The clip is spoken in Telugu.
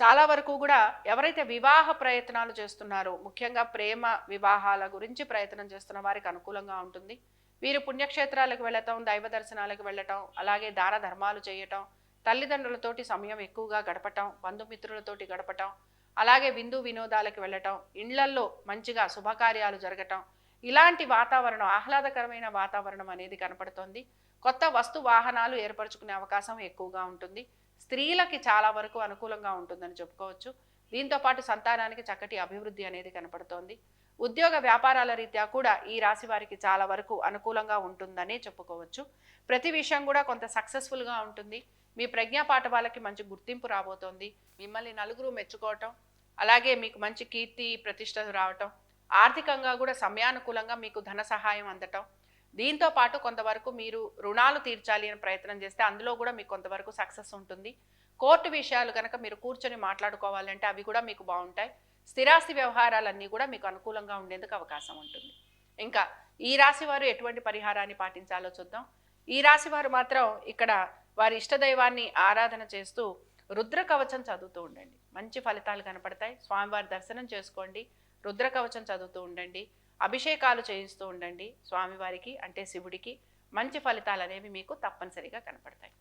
చాలా వరకు కూడా ఎవరైతే వివాహ ప్రయత్నాలు చేస్తున్నారో ముఖ్యంగా ప్రేమ వివాహాల గురించి ప్రయత్నం చేస్తున్న వారికి అనుకూలంగా ఉంటుంది. వీరు పుణ్యక్షేత్రాలకు వెళ్ళటం దైవ దర్శనాలకు వెళ్ళటం అలాగే దాన ధర్మాలు చేయటం తల్లిదండ్రులతోటి సమయం ఎక్కువగా గడపటం బంధుమిత్రులతోటి గడపటం అలాగే విందు వినోదాలకు వెళ్ళటం ఇళ్ళల్లో మంచిగా శుభకార్యాలు జరగటం ఇలాంటి వాతావరణం ఆహ్లాదకరమైన వాతావరణం అనేది కనపడుతోంది. కొత్త వస్తు వాహనాలు ఏర్పరచుకునే అవకాశం ఎక్కువగా ఉంటుంది. స్త్రీలకి చాలా వరకు అనుకూలంగా ఉంటుందని చెప్పుకోవచ్చు. దీంతో పాటు సంతానానికి చక్కటి అభివృద్ధి అనేది కనపడుతోంది. ఉద్యోగ వ్యాపారాల రీత్యా కూడా ఈ రాశి వారికి చాలా వరకు అనుకూలంగా ఉంటుందనే చెప్పుకోవచ్చు. ప్రతి విషయం కూడా కొంత సక్సెస్ఫుల్గా ఉంటుంది. మీ ప్రజ్ఞా పాఠవాలకి మంచి గుర్తింపు రాబోతోంది. మిమ్మల్ని నలుగురు మెచ్చుకోవటం అలాగే మీకు మంచి కీర్తి ప్రతిష్ట రావటం ఆర్థికంగా కూడా సమయానుకూలంగా మీకు ధన సహాయం అందటం దీంతో పాటు కొంతవరకు మీరు రుణాలు తీర్చాలి అని ప్రయత్నం చేస్తే అందులో కూడా మీకు కొంతవరకు సక్సెస్ ఉంటుంది. కోర్టు విషయాలు కనుక మీరు కూర్చొని మాట్లాడుకోవాలంటే అవి కూడా మీకు బాగుంటాయి. స్థిరాస్తి వ్యవహారాలన్నీ కూడా మీకు అనుకూలంగా ఉండేందుకు అవకాశం ఉంటుంది. ఇంకా ఈ రాశి వారు ఎటువంటి పరిహారాన్ని పాటించాలో చూద్దాం. ఈ రాశి వారు మాత్రం ఇక్కడ వారి ఇష్టదైవాన్ని ఆరాధన చేస్తూ రుద్ర కవచం చదువుతూ ఉండండి. మంచి ఫలితాలు కనపడతాయి. స్వామివారి దర్శనం చేసుకోండి. రుద్ర కవచం చదువుతూ ఉండండి. అభిషేకాలు చేయిస్తూ ఉండండి స్వామివారికి అంటే శివుడికి. మంచి ఫలితాలు అనేవి మీకు తప్పనిసరిగా కనపడతాయి.